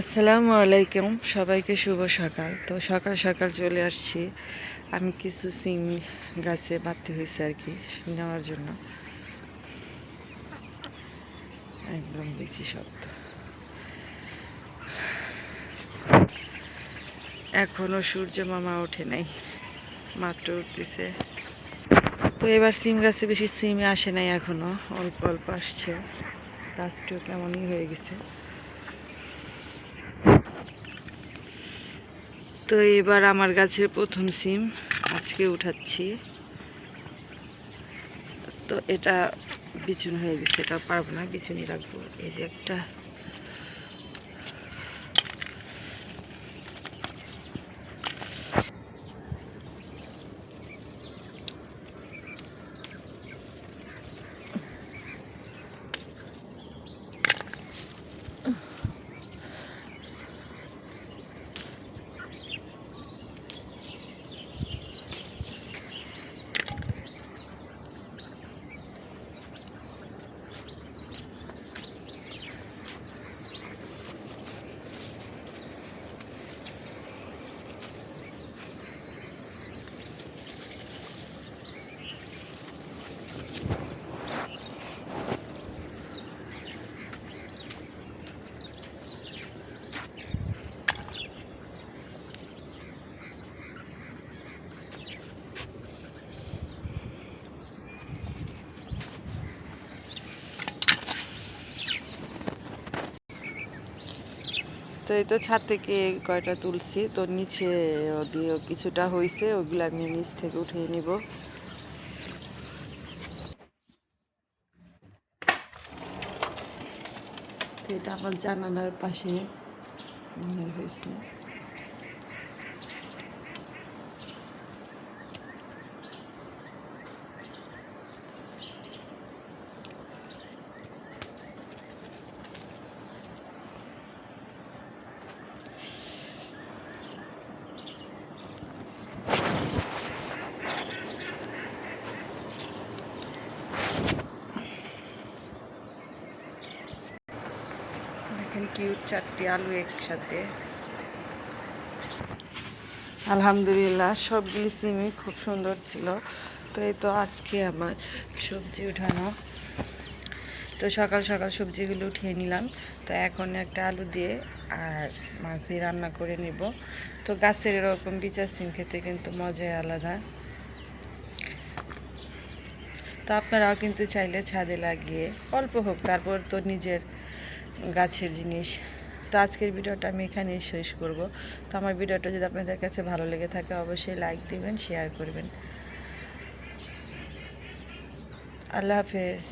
আসসালামু আলাইকুম, সবাইকে শুভ সকাল। তো সকাল সকাল চলে আসছি। আমি কিছু সিম গাছে বাড়তে হয়েছে আর কি নেওয়ার জন্য। একদম বেশি শব্দ এখনও সূর্য মামা ওঠে নাই, মাত্র উঠতেছে। তো এবার সিম গাছে বেশি সিমে আসে নাই এখনও, অল্প অল্প আসছে। গাছটিও কেমনই হয়ে গেছে। তো এবার আমার গাছের প্রথম সিম, আজকে উঠাচ্ছি। তো এটা বিছুন হয়ে গেছে, এটা পারব না বিচুনি রাখব। এই যে একটা তো এই তো ছাদ থেকে কয়টা তুলছি, তো নিচে দিয়ে কিছুটা হয়েছে ওগুলো আমি নিচ থেকে উঠিয়ে নিব। এটা আমার জানালার পাশে মনে হয়েছে দেখেন কিউট চারটি আলু একসাথে। আলহামদুলিল্লাহ, সবগুলি সিমই খুব সুন্দর ছিল। তো এই তো আজকে আমার সবজি উঠানো। তো সকাল সকাল সবজিগুলো উঠিয়ে নিলাম। তো এখন একটা আলু দিয়ে আর মাছ দিয়ে রান্না করে নিব। তো গাছের এরকম বিচার সিম খেতে কিন্তু মজাই আলাদা। তো আপনারাও কিন্তু চাইলে ছাদে লাগিয়ে, অল্প হোক, তারপর তো নিজের গাছের জিনিস। তো আজকের ভিডিওটা আমি এখানেই শেষ করব। তো আমার ভিডিওটা যদি আপনাদের কাছে ভালো লেগে থাকে, অবশ্যই লাইক দিবেন শেয়ার করবেন। আল্লাহ হাফেজ।